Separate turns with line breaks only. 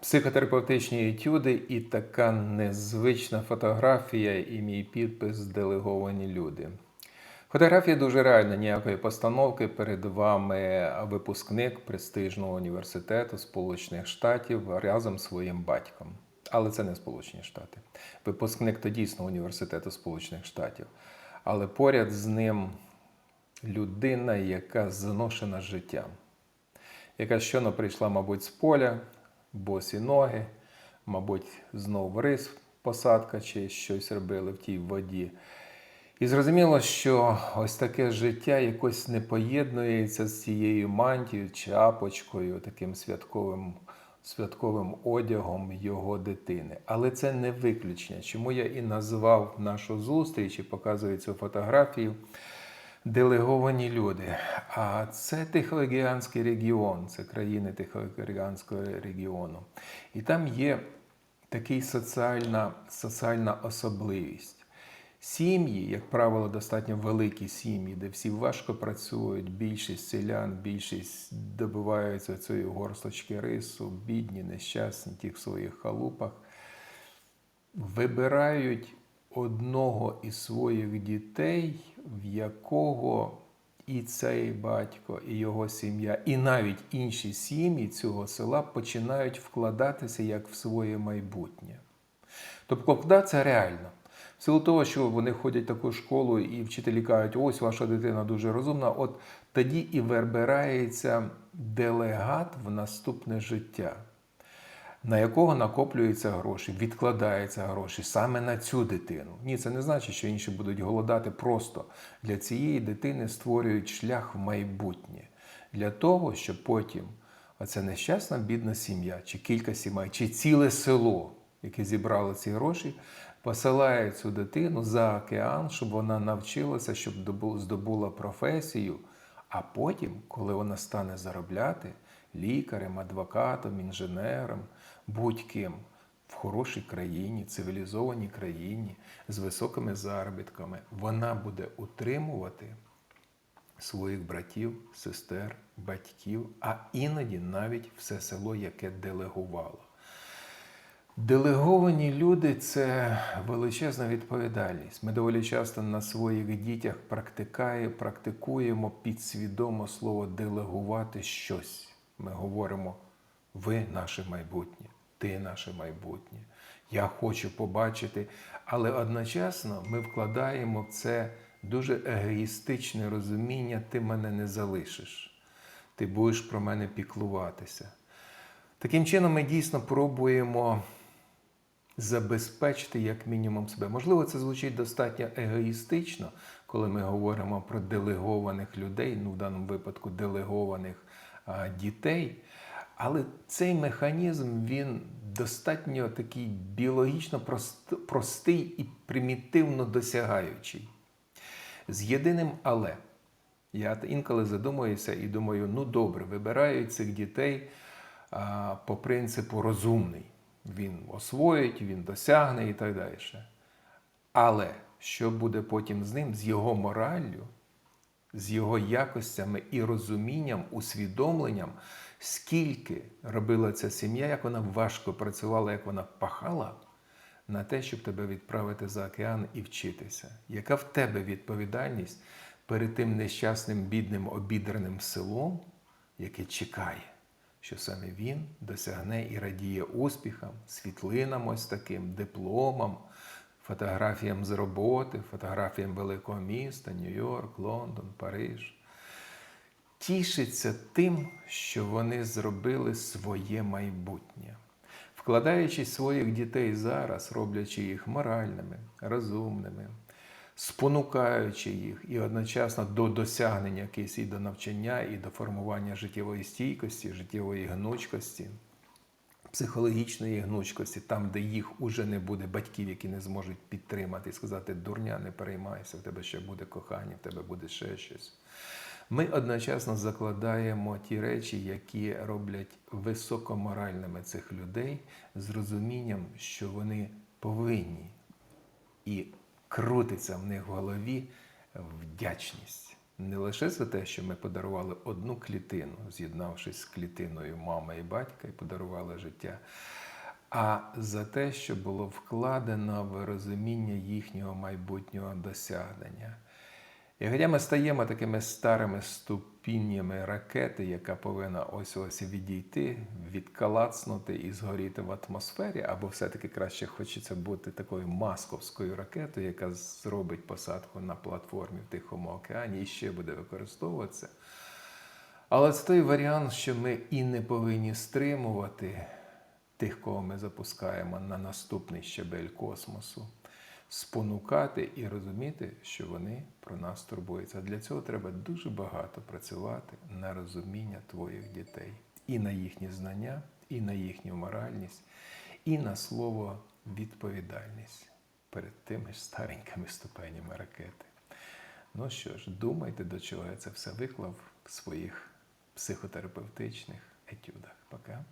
Психотерапевтичні етюди і така незвична фотографія і мій підпис делеговані люди. Фотографія дуже реальна, ніякої постановки. Перед вами випускник престижного університету Сполучених Штатів разом з своїм батьком. Але це не Сполучені Штати. Випускник то дійсно університету Сполучених Штатів. Але поряд з ним людина, яка зношена життям яка щойно прийшла, мабуть, з поля, босі ноги, мабуть, знов рис, посадка чи щось робили в тій воді. І зрозуміло, що ось таке життя якось не поєднується з цією мантією, чапочкою, таким святковим, святковим одягом його дитини. Але це не виключення. Чому я і назвав нашу зустріч і показую цю фотографію делеговані люди. А це Тихоокеанський регіон, це країни Тихоокеанського регіону. І там є такий соціальна, соціальна особливість. Сім'ї, як правило, достатньо великі сім'ї, де всі важко працюють, більшість селян, більшість добиваються цієї горсточки рису, бідні, нещасні, ті в своїх халупах, вибирають одного із своїх дітей, в якого і цей батько, і його сім'я, і навіть інші сім'ї цього села починають вкладатися як в своє майбутнє. Тобто вкладатися реально. В силу того, що вони ходять в таку школу і вчителі кажуть, ось ваша дитина дуже розумна, от тоді і вибирається делегат в наступне життя на якого накоплюються гроші, відкладаються гроші саме на цю дитину. Ні, це не значить, що інші будуть голодати. Просто для цієї дитини створюють шлях в майбутнє для того, щоб потім оця нещасна бідна сім'я, чи кілька сімей, чи ціле село, яке зібрало ці гроші, посилає цю дитину за океан, щоб вона навчилася, щоб здобула професію. А потім, коли вона стане заробляти лікарем, адвокатом, інженером, будь-ким в хорошій країні, цивілізованій країні з високими заробітками, вона буде утримувати своїх братів, сестер, батьків, а іноді навіть все село, яке делегувало. Делеговані люди це величезна відповідальність. Ми доволі часто на своїх дітях практикуємо підсвідомо слово делегувати щось. Ми говоримо, ви наше майбутнє, ти наше майбутнє. Я хочу побачити. Але одночасно ми вкладаємо в це дуже егоїстичне розуміння, ти мене не залишиш, ти будеш про мене піклуватися. Таким чином, ми дійсно пробуємо забезпечити як мінімум себе. Можливо, це звучить достатньо егоїстично, коли ми говоримо про делегованих людей, ну в даному випадку делегованих дітей. Але цей механізм він достатньо такий біологічно простий і примітивно досягаючий. З єдиним але. Я інколи задумуюся і думаю, ну добре, вибирають цих дітей а, по принципу розумний. Він освоїть, він досягне і так далі. Але що буде потім з ним, з його мораллю, з його якостями і розумінням, усвідомленням, скільки робила ця сім'я, як вона важко працювала, як вона пахала на те, щоб тебе відправити за океан і вчитися. Яка в тебе відповідальність перед тим нещасним, бідним, обідраним селом, яке чекає? Що саме він досягне і радіє успіхам, світлинам ось таким, дипломам, фотографіям з роботи, фотографіям великого міста, Нью-Йорк, Лондон, Париж. Тішиться тим, що вони зробили своє майбутнє, вкладаючи своїх дітей зараз, роблячи їх моральними, розумними, спонукаючи їх і одночасно до досягнення якихось і до навчання, і до формування життєвої стійкості, життєвої гнучкості, психологічної гнучкості, там, де їх уже не буде батьків, які не зможуть підтримати і сказати, дурня, не переймайся, в тебе ще буде кохання, в тебе буде ще щось. Ми одночасно закладаємо ті речі, які роблять високоморальними цих людей з розумінням, що вони повинні і крутиться в них в голові вдячність. Не лише за те, що ми подарували одну клітину, з'єднавшись з клітиною мами і батька, і подарували життя, а за те, що було вкладено в розуміння їхнього майбутнього досягнення. І хоча ми стаємо такими старими ступіннями ракети, яка повинна ось ось відійти, відкалацнути і згоріти в атмосфері, або все-таки краще хочеться бути такою масковською ракетою, яка зробить посадку на платформі в Тихому океані і ще буде використовуватися. Але це той варіант, що ми і не повинні стримувати тих, кого ми запускаємо на наступний щабель космосу, спонукати і розуміти, що вони про нас турбуються. Для цього треба дуже багато працювати на розуміння твоїх дітей, і на їхні знання, і на їхню моральність, і на слово відповідальність перед тими ж старенькими ступенями ракети. Ну що ж, думайте, до чого я це все виклав в своїх психотерапевтичних етюдах. Пока.